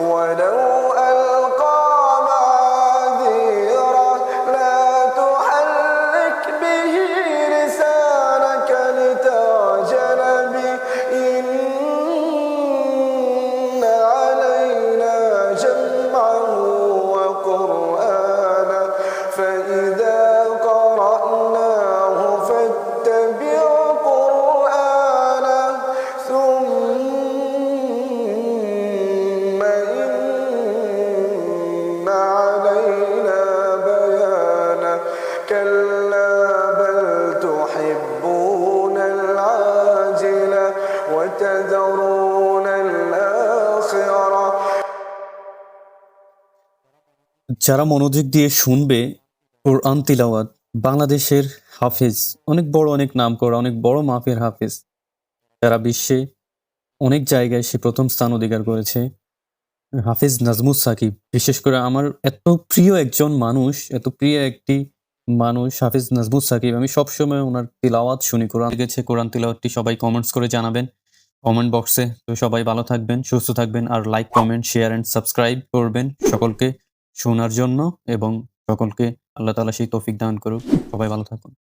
ولو যারা মনোযোগ দিয়ে শুনবে কোরআন তিলাওয়াত, বাংলাদেশের হাফেজ, অনেক বড় অনেক নাম করা অনেক বড় মাপের হাফেজ, যারা বিশ্বে অনেক জায়গায় সে প্রথম স্থান অধিকার করেছে, হাফেজ নাজমুস সাকিব। বিশেষ করে আমার এত প্রিয় একজন মানুষ, এত প্রিয় একটি মানুষ, হাফেজ নাজমুস সাকিব, আমি সবসময় ওনার তিলাওয়াত শুনি। কোরআন গেছে কোরআন তিলাওয়াতটি সবাই কমেন্টস করে জানাবেন। কমেন্ট বক্সে তো সবাই ভালো থাকবেন, সুস্থ থাকবেন আর like comment share and subscribe করবেন সকলকে শোনার জন্য এবং সকলকে আল্লাহ তালা সেই তৌফিক দান করুক। সবাই ভালো থাকুন।